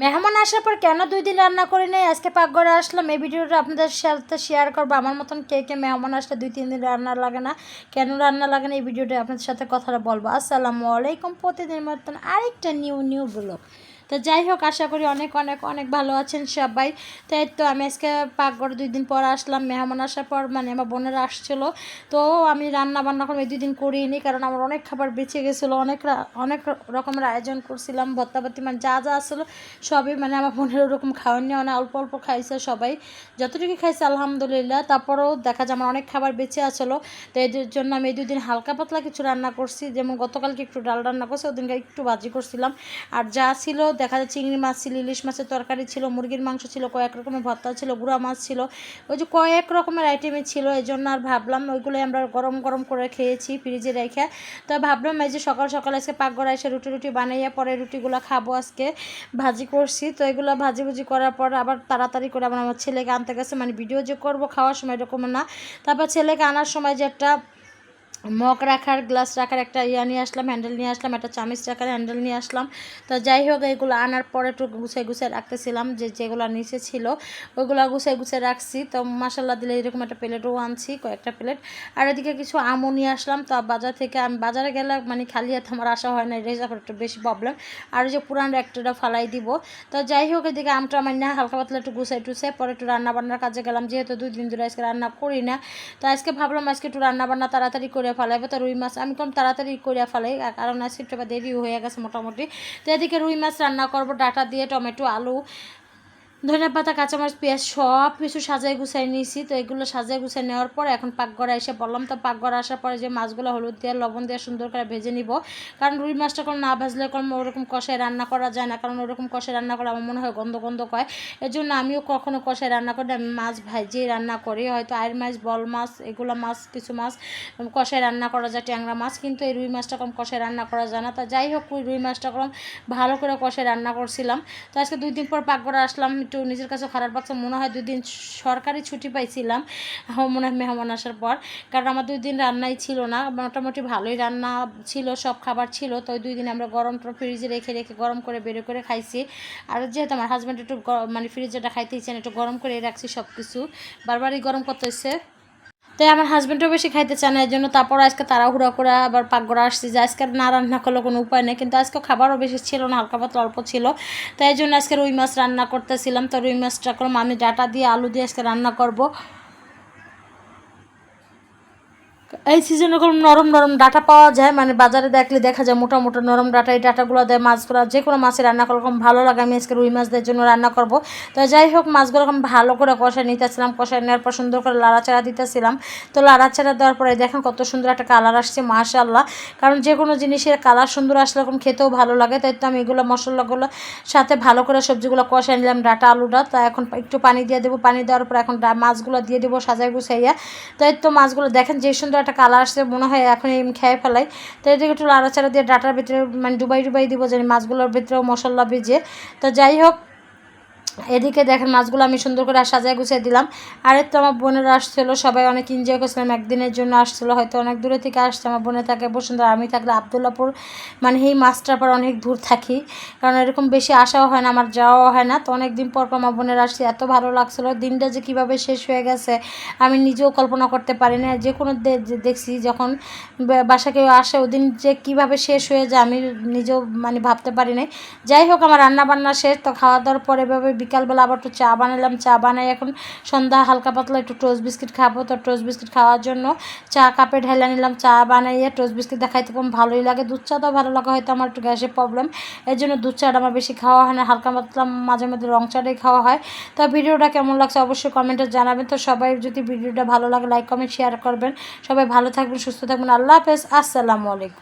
মেহমান আসার পর কেন দুই দিন রান্না করি নাই? আজকে পাকঘরে আসলাম। এই ভিডিওটা আপনাদের সাথে শেয়ার করব। আমার মতন কে কে মেহমান আসলে দুই, তিন দিন রান্না লাগে না, কেন রান্না লাগে না এই ভিডিওটা আপনাদের সাথে কথাটা বলব। আসসালামু আলাইকুম প্রতিদিনের মতন আরেকটা নিউ নিউ ব্লগ তো যাই হোক, আশা করি অনেক অনেক অনেক ভালো আছেন সবাই। তাই তো আমি আজকে পাকঘরে দুই দিন পর আসলাম, মেহমান আসার পর মানে আমার বোনেরা আসছিল। তো আমি রান্না বান্না করে দুই দিন করিনি, কারণ আমার অনেক খাবার বেঁচে গেছিল, অনেক অনেক রকমের আয়োজন করছিলাম, ভত্তাভত্তি মানে যা যা আসছিল সবই মানে আমার বোনের ওরকম খাওয়ার নিয়ে অনেক অল্প অল্প খাইছে সবাই। যতটুকু খাইছে আলহামদুলিল্লাহ, তারপরেও দেখা যায় আমার অনেক খাবার বেঁচে আসলো তো এই জন্য আমি এই দুদিন হালকা পাতলা কিছু রান্না করছি, যেমন গতকালকে একটু ডাল রান্না করছি, ওদিনকে একটু ভাজি করছিলাম। আর যা ছিল দেখা যায় চিংড়ি মাছ ছিল, ইলিশ মাছের তরকারি ছিল, মুরগির মাংস ছিল, কয়েক রকমের ভর্তা ছিল, গুঁড়া মাছ ছিল। ওই যে কয়েক রকমের আইটেমই ছিল এই জন্য আর ভাবলাম ওইগুলো আমরা গরম গরম করে খেয়েছি ফ্রিজে রেখে। তো ভাবলাম এই যে সকাল সকাল আজকে পাকঘরে এসে রুটি রুটি বানাইয়া পরে রুটিগুলো খাব আজকে, ভাজি করছি। তো এগুলো ভাজি ভুজি করার পর আবার তাড়াতাড়ি করে আবার আমার ছেলেকে আনতে গেছে মানে ভিডিও যে করব খাওয়ার সময় এরকম না। তারপর ছেলেকে আনার সময় যে একটা মগ রাখার, গ্লাস রাখার একটা ইয়া নিয়ে আসলাম হ্যান্ডেল নিয়ে আসলাম, একটা চামিচ রাখার হ্যান্ডেল নিয়ে আসলাম। তো যাই হোক, এগুলো আনার পরে একটু গুছিয়ে গুছিয়ে রাখতেছিলাম, যে যেগুলো নিচে ছিল ওইগুলো গুছিয়ে গুছিয়ে রাখছি। তো মশালা দিলে এরকম একটা প্লেটও আনছি, কয়েকটা প্লেট। আর এদিকে কিছু আমও নিয়ে আসলাম। তো বাজার থেকে আমি, বাজারে গেলে মানে খালি হাতে আমার আসা হয় না, এটাই একটু বেশি প্রবলেম আর যে পুরান একটা ফালাই দিব। তো যাই হোক, এদিকে আমটা আমার না, হালকা পাতলা একটু গুছাই টুসে পরে একটু রান্না বান্নার কাজে গেলাম। যেহেতু দুই দিন ধরে আজকে রান্না করি না, তো আজকে ভাবলাম আজকে একটু রান্না বান্না তাড়াতাড়ি করে ফেলাইবো, তো রুই মাছ আমি কম তাড়াতাড়ি করে ফেলাই কারণ আজকে দেরি হয়ে গেছে মোটামুটি। তো এদিকে রুই মাছ রান্না করব, ডাটা দিয়ে, টমেটো, আলু ধনে পাতা, কাঁচামরিচ, পেঁয়াজ সব কিছু সাজাই গুছাই নিয়েছি। তো এগুলো সাজাই গুছাই নেওয়ার পর এখন পাকঘরে এসে বললাম, তো পাকঘরে আসার পরে যে মাছগুলো হলুদ দিয়ে, লবণ দিয়ে সুন্দর করে ভেজে নিব। কারণ রুই মাছটা কোনো না ভাজলে কোনো ওরকম কষায় রান্না করা যায় না, কারণ ওরকম কষায় রান্না করে আমার মনে হয় গন্ধ গন্ধ কয়। এর জন্য আমিও কখনো কষায় রান্না করি আমি মাছ ভাজিয়ে রান্না করি। হয়তো আয়ের মাছ, বল মাছ, এগুলো মাছ, কিছু মাছ কষায় রান্না করা যায়, ট্যাংরা মাছ, কিন্তু এই রুই মাছটা কম কষায় রান্না করা যায় না। তা যাই হোক রুই মাছটা কম ভালো করে কষায় রান্না করছিলাম। তো আজকে দুই দিন পর পাকঘরে আসলাম একটু নিজের কাছে খারাপ লাগছে। মনে হয় দুই দিন সরকারি ছুটি পাইছিলাম হ- মনে হয় মেহমান আসার পর। কারণ আমার দুই দিন রান্নাই ছিল না, মোটামুটি ভালোই রান্না ছিল, সব খাবার ছিল। তো দুই দিন আমরা গরম ফ্রিজে রেখে রেখে গরম করে বের করে খাইছি। আর যেহেতু আমার হাজব্যান্ড একটু মানে ফ্রিজেটা খাইতে ইচ্ছেন একটু গরম করে রাখছি সব কিছু বারবারই গরম করতে হচ্ছে তাই আমার হাজব্যান্ডও বেশি খাইতে চায় না, এই জন্য তারপর আজকে তাড়াহুড়া করে আবার পাকগড়া আসছে যে আজকে না রান্না করলে কোনো উপায় নেই, কিন্তু আজকে খাবারও বেশি ছিল না, হালকা পাতলা অল্প ছিল। তাই জন্য আজকে রুই মাছ রান্না করতেছিলাম। তো রুই মাছটা করলাম আমি ডাটা দিয়ে, আলু দিয়ে আজকে রান্না করব। এই সিজনে কোনো নরম নরম ডাটা পাওয়া যায় মানে বাজারে দেখলে দেখা যায় মোটা মোটা নরম ডাটা, এই ডাটাগুলো দেয় মাছগুলো। যে কোনো মাছে রান্না করলে খুব ভালো লাগে, আমি আজকে রুই মাছদের জন্য রান্না করব। তো যাই হোক, মাছগুলো আমি ভালো করে কষায় নিতেছিলাম, কষায় নেওয়ার পর সুন্দর করে লাড়াচাড়া দিতেছিলাম। তো লাড়াচাড়া দেওয়ার পরে দেখেন কত সুন্দর একটা কালার আসছে মাশাল্লাহ কারণ যে কোনো জিনিসের কালার সুন্দর আসলে এরকম খেতেও ভালো লাগে, তাই তো আমি এগুলো মশলাগুলো সাথে ভালো করে সবজিগুলো কষায় নিলাম, ডাটা, আলুটা। তা এখন একটু পানি দিয়ে দেবো, পানি দেওয়ার পর এখন মাছগুলো দিয়ে দেবো সাজাই গুছাইয়া। তাই তো মাছগুলো দেখেন যে সুন্দর একটা কালার আসছে, মনে হয় এখন এই খেয়ে ফেলাই। তো এটাকে একটু লাড়াচাড়া দিয়ে ডাটার ভিতরে মানে ডুবাই ডুবাই দিব জানি মাছগুলোর ভিতরেও মশলা ভিজে। তো যাই হোক এদিকে দেখেন মাছগুলো আমি সুন্দর করে সাজায় গুছিয়ে দিলাম। আর তো আমার বোনেরা আসছিল, সবাই অনেক এনজয় করছিলাম, একদিনের জন্য আসছিল, হয়তো অনেক দূরে থেকে আসছে, আমার বোনে থাকে বসুন্ধরা, আমি থাকলে আবদুল্লাপুর মানে এই মাছটার পর অনেক দূর থাকি, কারণ এরকম বেশি আসাও হয় না, আমার যাওয়াও হয় না। তো অনেক দিন পর পর আমার বোনের আসছে, এত ভালো লাগছিল, দিনটা যে কীভাবে শেষ হয়ে গেছে, আমি নিজেও কল্পনা করতে পারি না। যে কোনো দেখছি যখন বাসা কেউ আসে, ওদিন যে কীভাবে শেষ হয়ে যায়, আমি নিজেও মানে ভাবতে পারি নাই। যাই হোক, আমার রান্না বান্না শেষ, তো খাওয়া দাওয়ার পরে এভাবে বিকালবেলা আবার একটু চা বানালাম। চা বানাই এখন সন্ধ্যা হালকা পাতলা একটু টোস্ট বিস্কিট খাব। তো টোস্ট বিস্কিট খাওয়ার জন্য চা কাপে ঢেলে নিলাম। চা বানাইয়ে টোস্ট বিস্কিট দেখাইতে খুব ভালোই লাগে। দুধ চা তো ভালো লাগে, হয়তো আমার একটু গ্যাসের প্রবলেম এর জন্য দুধ চাটা আমার বেশি খাওয়া হয় না। হালকা পাতলা মাঝে মধ্যে রং চাটাই খাওয়া হয়। তো ভিডিওটা কেমন লাগছে অবশ্যই কমেন্টে জানাবেন। তো সবাই যদি ভিডিওটা ভালো লাগে লাইক কমেন্ট শেয়ার করবেন। সবাই ভালো থাকবেন, সুস্থ থাকবেন। আল্লাহ হাফেজ। আসসালামু আলাইকুম।